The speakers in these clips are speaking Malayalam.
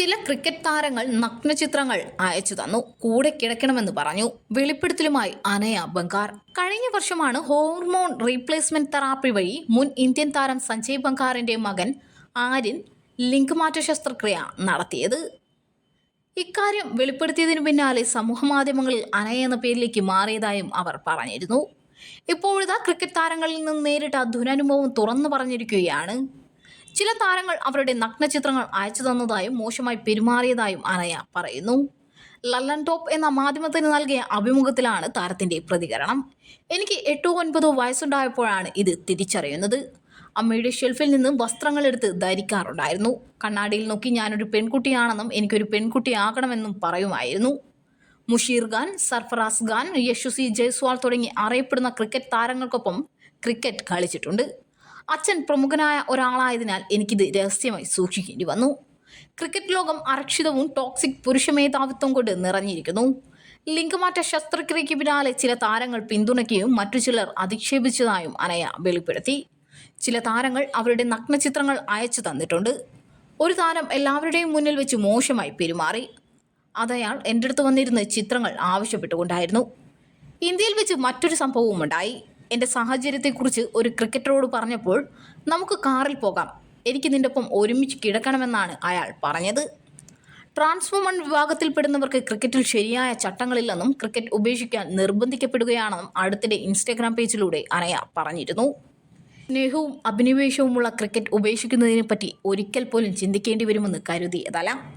ചില ക്രിക്കറ്റ് താരങ്ങൾ നഗ്നചിത്രങ്ങൾ അയച്ചു തന്നു. കൂടെ കിടക്കണമെന്ന് പറഞ്ഞു. വെളിപ്പെടുത്തലുമായി അനയ ബംഗാർ. കഴിഞ്ഞ വർഷമാണ് ഹോർമോൺ റീപ്ലേസ്മെന്റ് തെറാപ്പി വഴി മുൻ ഇന്ത്യൻ താരം സഞ്ജയ് ബംഗാറിന്റെ മകൻ ആര്യൻ ലിംഗമാറ്റ ശസ്ത്രക്രിയ നടത്തിയത്. ഇക്കാര്യം വെളിപ്പെടുത്തിയതിനു പിന്നാലെ സമൂഹമാധ്യമങ്ങളിൽ അനയ എന്ന പേരിലേക്ക് മാറിയതായും അവർ പറഞ്ഞിരുന്നു. ഇപ്പോഴിതാ ക്രിക്കറ്റ് താരങ്ങളിൽ നിന്ന് നേരിട്ട ദുരനുഭവം തുറന്നു പറഞ്ഞിരിക്കുകയാണ്. ചില താരങ്ങൾ അവരുടെ നഗ്നചിത്രങ്ങൾ അയച്ചു തന്നതായും മോശമായി പെരുമാറിയതായും അനയ പറയുന്നു. ലല്ലൻ ടോപ്പ് എന്ന മാധ്യമത്തിന് നൽകിയ അഭിമുഖത്തിലാണ് താരത്തിന്റെ പ്രതികരണം. എനിക്ക് എട്ടോ ഒൻപതോ വയസ്സുണ്ടായപ്പോഴാണ് ഇത് തിരിച്ചറിയുന്നത്. അമ്മയുടെ ഷെൽഫിൽ നിന്ന് വസ്ത്രങ്ങൾ എടുത്ത് ധരിക്കാറുണ്ടായിരുന്നു. കണ്ണാടിയിൽ നോക്കി ഞാനൊരു പെൺകുട്ടിയാണെന്നും എനിക്കൊരു പെൺകുട്ടിയാകണമെന്നും പറയുമായിരുന്നു. മുഷീർ ഖാൻ സർഫറാസ് ഖാൻ യശുസി ജയ്സ്വാൾ തുടങ്ങി അറിയപ്പെടുന്ന ക്രിക്കറ്റ് താരങ്ങൾക്കൊപ്പം ക്രിക്കറ്റ് കളിച്ചിട്ടുണ്ട്. അച്ഛൻ പ്രമുഖനായ ഒരാളായതിനാൽ എനിക്കിത് രഹസ്യമായി സൂക്ഷിക്കേണ്ടി വന്നു. ക്രിക്കറ്റ് ലോകം അരക്ഷിതവും ടോക്സിക് പുരുഷ മേധാവിത്വം കൊണ്ട് നിറഞ്ഞിരിക്കുന്നു. ലിംഗമാറ്റ ശസ്ത്രക്രിയയ്ക്ക് പിന്നാലെ ചില താരങ്ങൾ പിന്തുണയ്ക്കുകയും മറ്റു ചിലർ അധിക്ഷേപിച്ചതായും അനയ വെളിപ്പെടുത്തി. ചില താരങ്ങൾ അവരുടെ നഗ്നചിത്രങ്ങൾ അയച്ചു തന്നിട്ടുണ്ട്. ഒരു താരം എല്ലാവരുടെയും മുന്നിൽ വെച്ച് മോശമായി പെരുമാറി. അതയാൾ എന്റെ അടുത്ത് വന്നിരുന്ന് ചിത്രങ്ങൾ ആവശ്യപ്പെട്ടുകൊണ്ടായിരുന്നു. ഇന്ത്യയിൽ വെച്ച് മറ്റൊരു സംഭവവും ഉണ്ടായി എന്റെ സാഹചര്യത്തെക്കുറിച്ച് ഒരു ക്രിക്കറ്ററോട് പറഞ്ഞപ്പോൾ നമുക്ക് കാറിൽ പോകാം. എനിക്ക് നിന്റെ ഒപ്പം ഒരുമിച്ച് കിടക്കണമെന്നാണ് അയാൾ പറഞ്ഞത്. ട്രാൻസ്ഫോമൺ വിഭാഗത്തിൽപ്പെടുന്നവർക്ക് ക്രിക്കറ്റിൽ ശരിയായ ചട്ടങ്ങളില്ലെന്നും ക്രിക്കറ്റ് ഉപേക്ഷിക്കാൻ നിർബന്ധിക്കപ്പെടുകയാണെന്നും അടുത്തിടെ ഇൻസ്റ്റാഗ്രാം പേജിലൂടെ അനയ പറഞ്ഞിരുന്നു. സ്നേഹവും അഭിനിവേശവുമുള്ള ക്രിക്കറ്റ് ഉപേക്ഷിക്കുന്നതിനെ പറ്റി ഒരിക്കൽ പോലും ചിന്തിക്കേണ്ടി വരുമെന്ന് കരുതിയതല്ല.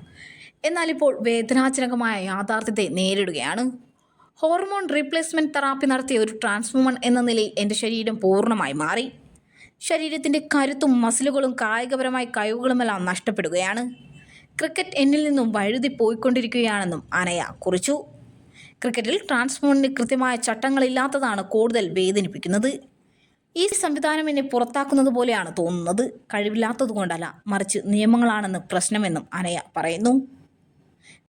എന്നാലിപ്പോൾ വേദനാജനകമായ യാഥാർത്ഥ്യത്തെ നേരിടുകയാണ്. ഹോർമോൺ റീപ്ലേസ്മെന്റ് തെറാപ്പി നടത്തിയ ഒരു ട്രാൻസ്ഫോമൺ എന്ന നിലയിൽ എന്റെ ശരീരം പൂർണമായി മാറി. ശരീരത്തിന്റെ കരുത്തും മസിലുകളും കായികപരമായ കഴിവുകളുമെല്ലാം നഷ്ടപ്പെടുകയാണ്. ക്രിക്കറ്റ് എന്നിൽ നിന്നും വഴുതി പോയിക്കൊണ്ടിരിക്കുകയാണെന്നും അനയ കുറിച്ചു. ക്രിക്കറ്റിൽ ട്രാൻസ്ഫോണിന് കൃത്യമായ ചട്ടങ്ങളില്ലാത്തതാണ് കൂടുതൽ വേദനിപ്പിക്കുന്നത്. ഈ സംവിധാനം എന്നെ പുറത്താക്കുന്നത് പോലെയാണ് തോന്നുന്നത്. കഴിവില്ലാത്തതുകൊണ്ടല്ല മറിച്ച് നിയമങ്ങളാണെന്ന് പ്രശ്നമെന്നും അനയ പറയുന്നു.